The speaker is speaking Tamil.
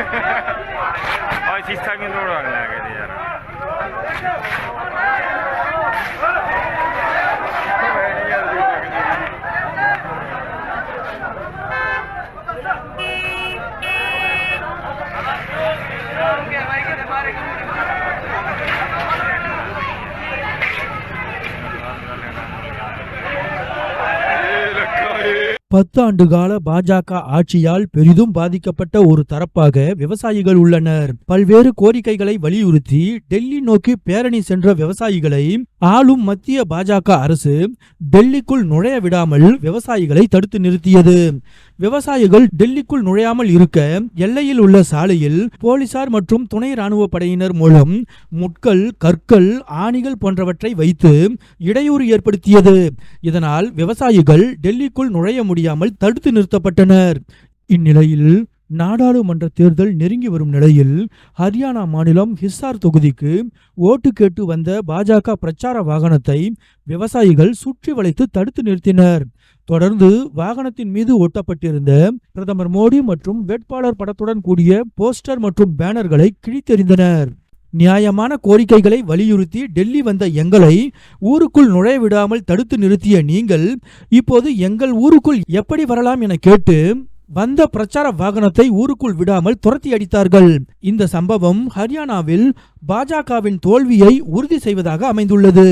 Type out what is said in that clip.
और इस टाइम में रोड आने लगे थे यार பத்து ஆண்டு கால பாஜக ஆட்சியால் பெரிதும் பாதிக்கப்பட்ட ஒரு தரப்பாக விவசாயிகள் உள்ளனர். பல்வேறு கோரிக்கைகளை வலியுறுத்தி டெல்லி நோக்கி பேரணி சென்ற விவசாயிகளை ஆளும் மத்திய பாஜக அரசு டெல்லிக்குள் நுழைய விடாமல் விவசாயிகளை தடுத்து நிறுத்தியது. விவசாயிகள் டெல்லிக்குள் நுழையாமல் இருக்க எல்லையில் உள்ள சாலையில் போலீசார் மற்றும் துணை ராணுவ படையினர் மூலம் முட்கள் கற்கள் ஆணிகள் போன்றவற்றை வைத்து இடையூறு ஏற்படுத்தியது. இதனால் விவசாயிகள் டெல்லிக்குள் நுழைய முடியாமல் தடுத்து நிறுத்தப்பட்டனர். இந்நிலையில் நாடாளுமன்ற தேர்தல் நெருங்கி வரும் நிலையில் ஹரியானா மாநிலம் ஹிசார் தொகுதிக்கு ஓட்டு கேட்டு வந்த பாஜக பிரச்சார வாகனத்தை விவசாயிகள் சுற்றி வளைத்து தடுத்து நிறுத்தினர். தொடர்ந்து வாகனத்தின் மீது ஒட்டப்பட்டிருந்த பிரதமர் மோடி மற்றும் வேட்பாளர் படத்துடன் கூடிய போஸ்டர் மற்றும் பேனர்களை கிழித்தெறிந்தனர். நியாயமான கோரிக்கைகளை வலியுறுத்தி டெல்லி வந்த எங்களை ஊருக்குள் நுழைய விடாமல் தடுத்து நிறுத்திய நீங்கள் இப்போது எங்கள் ஊருக்குள் எப்படி வரலாம் என கேட்டு வந்த பிரச்சார வாகனத்தை ஊருக்குள் விடாமல் துரத்தி அடித்தார்கள். இந்த சம்பவம் ஹரியானாவில் பாஜகவின் தோல்வியை உறுதி செய்வதாக அமைந்துள்ளது.